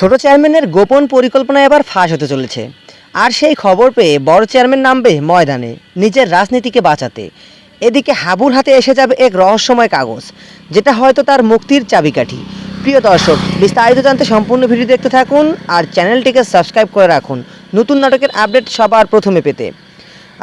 ছোট চেয়ারম্যানের গোপন পরিকল্পনা এবার ফাঁস হতে চলেছে। আর সেই খবর পেয়ে বড় চেয়ারম্যান নামবে ময়দানে, নিজের রাজনীতিকে বাঁচাতে। এদিকে হাবুর হাতে এসে যাবে এক রহস্যময় কাগজ, যেটা হয়তো তার মুক্তির চাবিকাঠি। প্রিয় দর্শক, বিস্তারিত জানতে সম্পূর্ণ ভিডিও দেখতে থাকুন আর চ্যানেলটিকে সাবস্ক্রাইব করে রাখুন। নতুন নাটকের আপডেট সবার প্রথমে পেতে।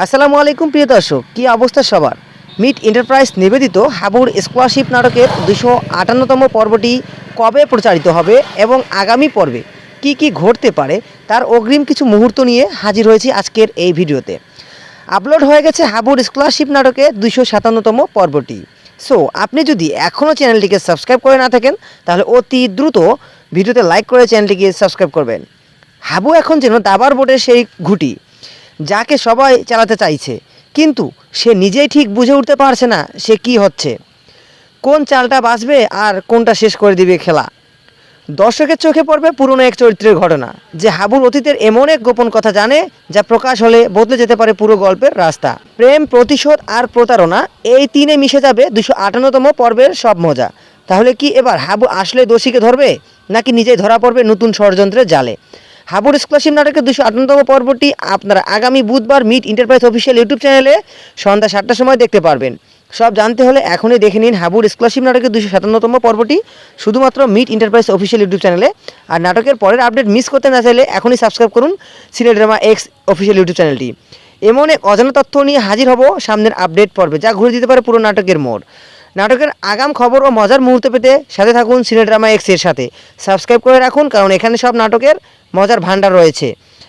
আসসালামু আলাইকুম, প্রিয় দর্শক, কী অবস্থা সবার? মিট এন্টারপ্রাইজ নিবেদিত হাবুর স্কলারশিপ নাটকের দুশো আটান্নতম পর্বটি কবে প্রচারিত হবে এবং আগামী পর্বে কি কি ঘটতে পারে তার অগ্রিম কিছু মুহূর্ত নিয়ে হাজির হয়েছি আজকের এই ভিডিওতে। আপলোড হয়ে গেছে হাবুর স্কলারশিপ নাটকে দুশো সাতান্নতম পর্বটি। সো, আপনি যদি এখনও চ্যানেলটিকে সাবস্ক্রাইব করে না থাকেন, তাহলে অতি দ্রুত ভিডিওতে লাইক করে চ্যানেলটিকে সাবস্ক্রাইব করবেন। হাবু এখন যেন দাবার বোর্ডের সেই ঘুটি, যাকে সবাই চালাতে চাইছে। কিন্তু সে নিজেই ঠিক বুঝে উঠতে পারছে না সে কি হচ্ছে। কোন চালটা বাঁচবে আর কোনটা শেষ করে দিবে খেলা। দর্শকের চোখে পড়বে পুরনো এক চরিত্রের ঘটনা, যে হাবুর অতীতের এমন এক গোপন কথা জানে, যা প্রকাশ হলে বদলে যেতে পারে পুরো গল্পের রাস্তা। প্রেম, প্রতিশোধ আর প্রতারণা, এই তিনে মিশে যাবে দুশো আটান্নতম পর্বের সব মজা। তাহলে কি এবার হাবু আসলে দোষীকে ধরবে, নাকি নিজেই ধরা পড়বে নতুন ষড়যন্ত্রের জালে? হাবুর স্কলারশিপ নাটকের দুশো আটান্নতম পর্বটি আপনারা আগামী বুধবার মিট এন্টারপ্রাইজ অফিসিয়াল ইউটিউব চ্যানেলে সন্ধ্যা সাতটার সময় দেখতে পারবেন। সব জানতে হলে এখনই দেখে নিন হাবুর স্কলারশিপ নাটকের দুশো সাতান্নতম পর্বটি, শুধুমাত্র মিট এন্টারপ্রাইজ অফিসিয়াল ইউটিউব চ্যানেলে। আর নাটকের পরের আপডেট মিস করতে না চাইলে এখনই সাবস্ক্রাইব করুন সিনে ড্রামা এক্স অফিসিয়াল ইউটিউব চ্যানেলটি। এমন এক অজানা তথ্য নিয়ে হাজির হব সামনের আপডেট পর্বে, যা ঘুরে দিতে পারে পুরো নাটকের মোড়। নাটকের আগাম খবর ও মজার মুহূর্ত পেতে সাথে থাকুন সিনে ড্রামা এক্সের সাথে। সাবস্ক্রাইব করে রাখুন, কারণ এখানে সব নাটকের মজার ভান্ডার রয়েছে।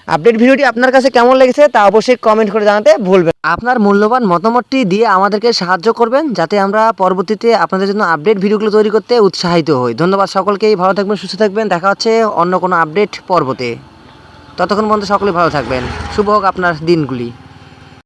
আপডেট ভিডিওটি আপনার কাছে কেমন লেগেছে তা অবশ্যই কমেন্ট করে জানাতে ভুলবেন আপনার মূল্যবান মতামতটি দিয়ে আমাদেরকে সাহায্য করবেন যাতে আমরা পরবর্তীতে আপনাদের জন্য আপডেট ভিডিওগুলো তৈরি করতে উৎসাহিত হই। ধন্যবাদ সকলকেই, ভালো থাকবেন, সুস্থ থাকবেন। দেখা হচ্ছে অন্য কোনো আপডেট পর্বতে। ততক্ষণ পর্যন্ত সকলে ভালো থাকবেন। শুভ হোক আপনার দিনগুলি।